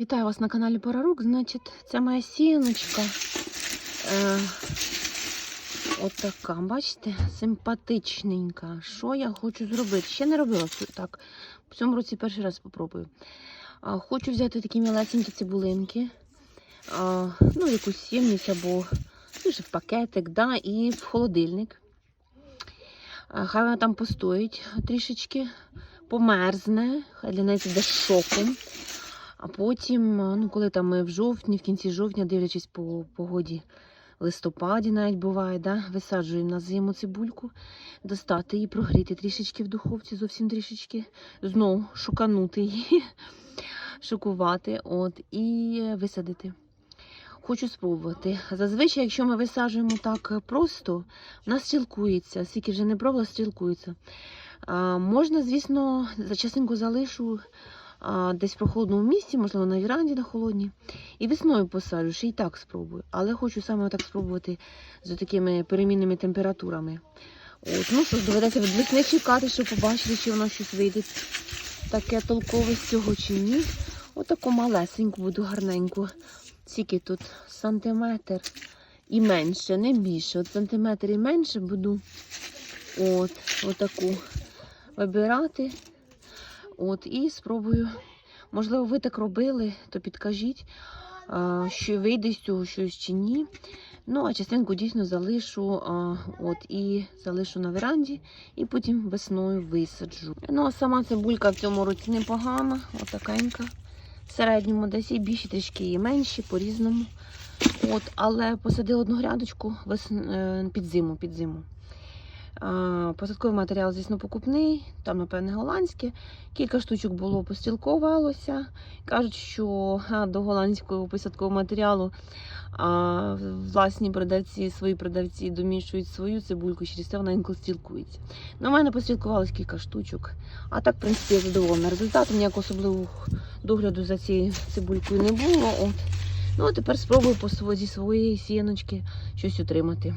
Вітаю вас на каналі Порарук. Значить, це моя сіночка. Е, от така, бачите, симпатичненька. Що я хочу зробити? Ще не робила так. В цьому році перший раз спробую. А, хочу взяти такі мілесенькі цибулинки. А, ну, якусь ємність або ну, в пакетик, да, і в холодильник. А, хай вона там постоїть трішечки, померзне, хай для неї буде шоком. А потім, ну, коли там ми в жовтні, в кінці жовтня, дивлячись по погоді, в листопаді навіть буває, да, висаджуємо на зиму цибульку, достати її, прогріти трішечки в духовці, зовсім трішечки, знову шуканути її, шокувати от, і висадити. Хочу спробувати. Зазвичай, якщо ми висаджуємо так просто, в нас стрілкується, скільки вже не пробувала, стрілкується. А, можна, звісно, за частинку залишу десь в прохолодному місці, можливо, на віранді на холодній. І весною посаджу, ще й так спробую. Але хочу саме так спробувати з такими перемінними температурами. От, ну що ж, доведеться від весни чекати, щоб побачити, чи воно щось вийде таке толкове з цього чи ні. Отаку малесеньку буду гарненьку. Скільки тут сантиметр і менше, не більше. От сантиметр і менше буду от, отаку вибирати. От, і спробую. Можливо, ви так робили, то підкажіть, що вийде з цього щось чи ні. Ну, а частинку дійсно залишу от, і залишу на веранді, і потім весною висаджу. Ну, а сама цибулька в цьому році непогана, отакенька. В середньому десь і більші трішки і менші, по-різному. От, але посадила одну грядочку вес... е, під зиму. Під зиму. Посадковий матеріал, звісно, покупний, там, напевне, голландське. Кілька штучок було постілкувалося. Кажуть, що до голландського посадкового матеріалу власні продавці, свої продавці домішують свою цибульку, через це вона інколи стілкується. У мене постілкувалось кілька штучок. А так, в принципі, я задоволена результатом. Ніякого особливого догляду за цією цибулькою не було. От. Ну, а тепер спробую зі своєї сіночки щось отримати.